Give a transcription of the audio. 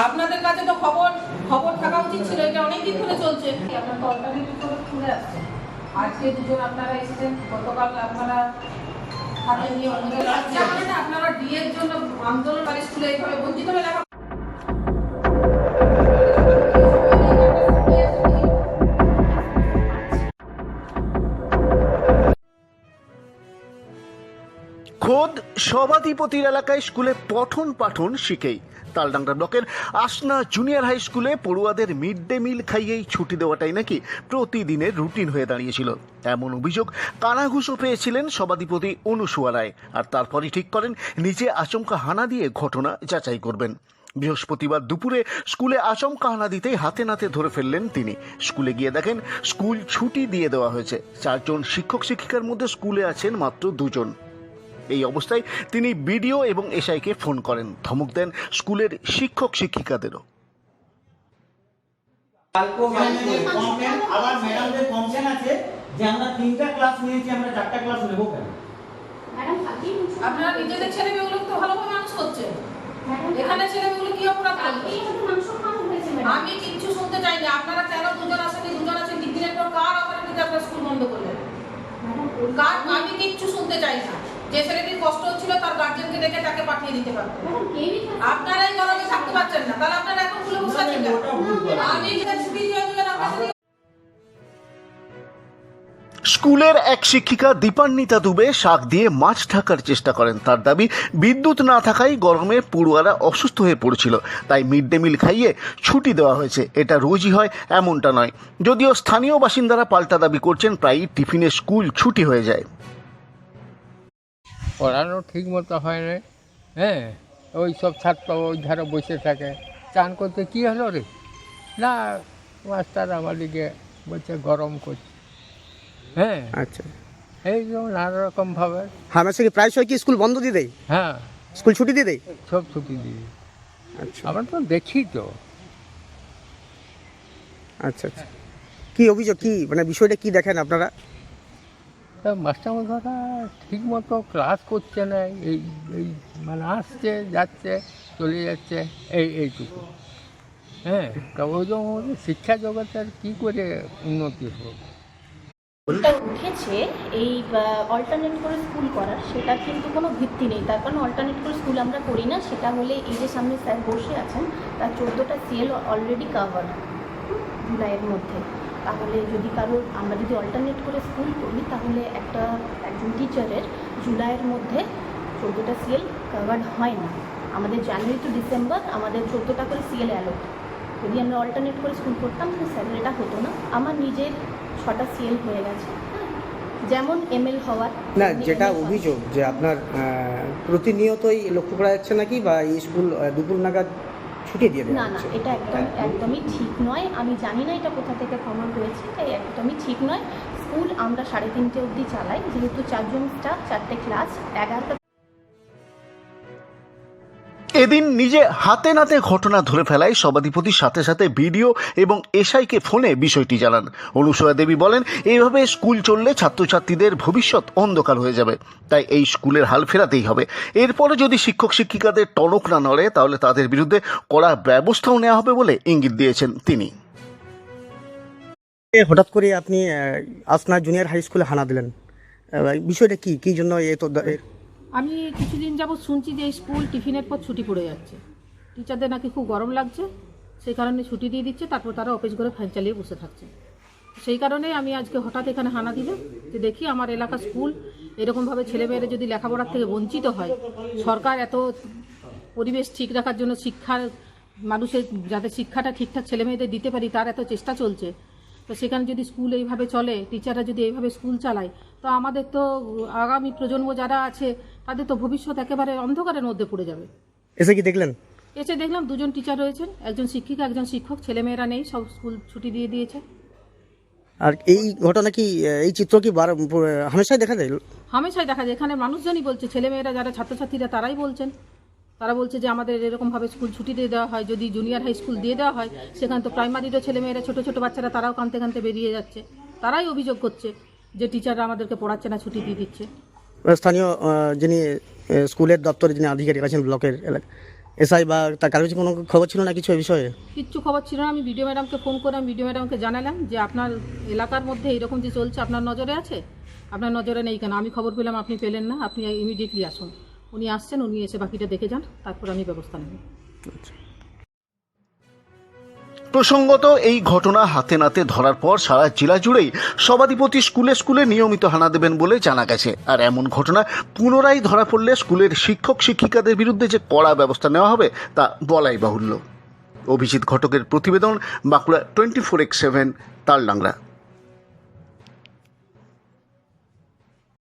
আপনাদের কাছে তো খবর খবর থাকা উচিত ছিল এটা অনেকদিন ধরে চলছে। আপনার আসছে। আজকে দুজন আপনারা এসেছেন গতকাল আপনারা হাতে নিয়ে অন্যদের আপনারা ডিএর জন্য আন্দোলনকারী স্কুলে এইভাবে বঞ্চিত হয়ে খোদ সভাধিপতির এলাকায় স্কুলে পঠন পাঠন শিখেই। তালডাংরা ব্লকের আসনা জুনিয়র হাই স্কুলে পড়ুয়াদের মিড ডে মিল খাইয়েই ছুটি দেওয়াটাই নাকি প্রতিদিনের রুটিন হয়ে দাঁড়িয়েছিল। এমন অভিযোগ কানাঘুষো পেয়েছিলেন সভাধিপতি অনুসুয়া রায়, আর তারপরই ঠিক করেন, নিজে আচমকা হানা দিয়ে ঘটনা যাচাই করবেন। বৃহস্পতিবার দুপুরে স্কুলে আচমকা হানা দিতেই হাতে নাতে ধরে ফেললেন তিনি। স্কুলে গিয়ে দেখেন, স্কুল ছুটি দিয়ে দেওয়া হয়েছে। চারজন শিক্ষক শিক্ষিকার মধ্যে স্কুলে আছেন মাত্র দুজন। এই অবস্থায় তিনি বিডিও এবং এসআইকে ফোন করেন। ধমক দেন স্কুলের শিক্ষক শিক্ষিকাদেরও। কালকেও ম্যাডামের কমপ্লেন আবার ম্যাডামদের কমপ্লেন আছে যে আমরা তিনটা ক্লাস নিয়েছি আমরা চারটা ক্লাস নেব কেন? ম্যাডাম কালকেই বলছি। আপনারা নিজেদের ছেলে মেয়েগুলো তো ভালোভাবে মানুষ করছে। এখানে ছেলে মেয়েগুলো কি অপরাধ করছে কালকেই হয়তো মাংস খাওয়ানো হয়েছে ম্যাডাম। আমি কিচ্ছু শুনতে চাই না আপনারা কেন দুজন আসেন দুজন আছেন? দিদিনের পর কার অপরাধীতে আপনারা স্কুল বন্ধ করলেন? কার আমি কিচ্ছু শুনতে চাই না। যে ছেলেটির কষ্ট হচ্ছিল, তার গার্জেনকে ডেকে তাকে পাঠিয়ে দিতে না। আপনারাই গরমে থাকতে পারছেন না। তাহলে আপনারা এখন খুলে বসে আছেন। আমি স্কুলের এক শিক্ষিকা দীপান্বিতা দুবে শাক দিয়ে মাছ ঢাকার চেষ্টা করেন। তার দাবি, বিদ্যুৎ না থাকায় গরমে পড়ুয়ারা অসুস্থ হয়ে পড়েছিল। তাই মিড ডে মিল খাইয়ে ছুটি দেওয়া হয়েছে। এটা রোজই হয়, এমনটা নয়। যদিও স্থানীয় বাসিন্দারা পাল্টা দাবি করছেন, প্রায়ই টিফিনে স্কুল ছুটি হয়ে যায়। পড়ানো ঠিক মতো হয় না হ্যাঁ? ওই সব ছাত্র ওই ধারে বসে থাকে। চান করতে কী হলো রে? না মাস্টার আমাদেরকে বলছে গরম করছে। হ্যাঁ? আচ্ছা। এই যেমন নানা রকমভাবে হামেশা কি প্রায়শই কি স্কুল বন্ধ দিয়ে দেয়? হ্যাঁ। স্কুল ছুটি দিয়ে দেয়? সব ছুটি দিয়ে। আচ্ছা। আমরা তো দেখি তো। আচ্ছা আচ্ছা। কি অভিযোগ কি মানে বিষয়টা কি দেখেন আপনারা? মাস্টারমশাইরা ঠিক মতো ক্লাস করছে না, এই এই মানে আসছে, যাচ্ছে, চলে যাচ্ছে, এই, এইটুকু। হ্যাঁ তা ওই জন্য শিক্ষা জগতের কী করে উন্নতি হবে? উঠেছে, এই অল্টারনেট করে স্কুল করার, সেটা কিন্তু কোনো ভিত্তি নেই। তার কারণ অল্টারনেট করে স্কুল আমরা করি না, সেটা হলে এই যে সামনে স্যার বসে আছেন, তার চোদ্দোটা সিএল অলরেডি কাভার জুলাইয়ের মধ্যে। তাহলে যদি কারোর আমরা যদি অল্টারনেট করে স্কুল করি, তাহলে একটা, একজন টিচারের জুলাইয়ের মধ্যে চোদ্দোটা সিএল কাভার্ড হয় না। আমাদের জানুয়ারি টু ডিসেম্বর আমাদের চোদ্দোটা করে সিএল অ্যালোট যদি আমরা অল্টারনেট করে স্কুল করতাম, তাহলে স্যালারিটা হতো না। আমার নিজের ছটা সিএল হয়ে গেছে। হ্যাঁ। যেমন এমএল হওয়ার। না, যেটা অভিযোগ যে আপনার প্রতিনিয়তই লক্ষ্য করা যাচ্ছে নাকি? বা এই স্কুল দুপুর নাগাদ ছুটি দিয়ে দেওয়া না না এটা একদম একদমই ঠিক নয়। আমি জানি না এটা কোথা থেকে প্রমাণ হয়েছে তাই একদমই ঠিক নয়। স্কুল আমরা সাড়ে তিনটে অবধি চালাই যেহেতু চারজন স্টাফ চারটে ক্লাস এগারোটা এদিন নিজে হাতে নাতে ঘটনা ধরে ফেলায় সভাধিপতির সাথে সাথে ভিডিও এবং এসআইকে ফোনে বিষয়টি জানান। অনুসয়া দেবী বলেন, এইভাবে স্কুল চললে ছাত্রছাত্রীদের ভবিষ্যৎ অন্ধকার হয়ে যাবে। তাই এই স্কুলের হাল ফেরাতেই হবে। এরপরে যদি শিক্ষক শিক্ষিকাদের টনক না নড়ে, তাহলে তাদের বিরুদ্ধে কড়া ব্যবস্থাও নেওয়া হবে বলে ইঙ্গিত দিয়েছেন তিনি। হঠাৎ করে আপনি আসনা জুনিয়র হাই স্কুলে হানা দিলেন। বিষয়টা কি? কি জন্য আমি কিছুদিন যাবৎ শুনছি যে স্কুল টিফিনের পর ছুটি পড়ে যাচ্ছে। টিচারদের নাকি খুব গরম লাগছে, সেই কারণে ছুটি দিয়ে দিচ্ছে, তারপর তারা অফিস ঘরে ফ্যান চালিয়ে বসে থাকছে। সেই কারণে আমি আজকে হঠাৎ এখানে হানা দিলাম যে দেখি আমার এলাকা স্কুল এরকমভাবে ছেলেমেয়েরা যদি লেখাপড়ার থেকে বঞ্চিত হয়, সরকার এত পরিবেশ ঠিক রাখার জন্য শিক্ষার মানুষের, যাতে শিক্ষাটা ঠিকঠাক ছেলেমেয়েদের দিতে পারি, তার এত চেষ্টা চলছে তো সেখানে যদি স্কুল এইভাবে চলে টিচাররা যদি এইভাবে স্কুল চালায় তো আমাদের তো আগামী প্রজন্ম যারা আছে তাদের তো ভবিষ্যৎ একেবারে অন্ধকারের মধ্যে পড়ে যাবে। এসে কি দেখলেন? এসে দেখলাম দুজন টিচার রয়েছেন একজন শিক্ষিকা একজন শিক্ষক ছেলেমেয়েরা নেই সব স্কুল ছুটি দিয়ে দিয়েছে। আর এই ঘটনা কি এই চিত্র কি হামেশাই দেখা যায়? হামেশাই দেখা যায় এখানে মানুষজনই বলছে ছেলেমেয়েরা যারা ছাত্রছাত্রীরা তারাই বলছেন। তারা বলছে যে আমাদের এরকমভাবে স্কুল ছুটি দিয়ে দেওয়া হয় যদি জুনিয়র হাই স্কুল দিয়ে দেওয়া হয় সেখানে তো প্রাইমারিরও ছেলেমেয়েরা ছোটো ছোটো বাচ্চারা তারাও কানতে কানতে বেরিয়ে যাচ্ছে। তারাই অভিযোগ করছে যে টিচাররা আমাদেরকে পড়াচ্ছে না ছুটি দিয়ে দিচ্ছে। স্থানীয় যিনি স্কুলের দপ্তরে যিনি আধিকারিক আছেন ব্লকের এলাকা এসআই বা তার কারও কাছে কোনো খবর ছিল না কিছু বিষয়ে? কিচ্ছু খবর ছিল না। আমি ভিডিও ম্যাডামকে ফোন করে আমি ভিডিও ম্যাডামকে জানালাম যে আপনার এলাকার মধ্যে এইরকম যে চলছে আপনার নজরে আছে? আপনার নজরে নেই কেন? আমি খবর পেলাম আপনি পেলেন না আপনি ইমিডিয়েটলি আসুন। উনি আসছেন, উনি এসে বাকিটা দেখে যান, তারপর আমি ব্যবস্থা নেব। প্রসঙ্গত, এই ঘটনা হাতে নাতে ধরার পর সারা জেলা জুড়েই সভাধিপতি স্কুলে স্কুলে নিয়মিত হানা দেবেন বলে জানা গেছে। আর এমন ঘটনা পুনরায় ধরা পড়লে স্কুলের শিক্ষক শিক্ষিকাদের বিরুদ্ধে যে কড়া ব্যবস্থা নেওয়া হবে, তা বলাই বাহুল্য। অভিজিৎ ঘটকের প্রতিবেদন Bankura twenty four x seven, Taldangra.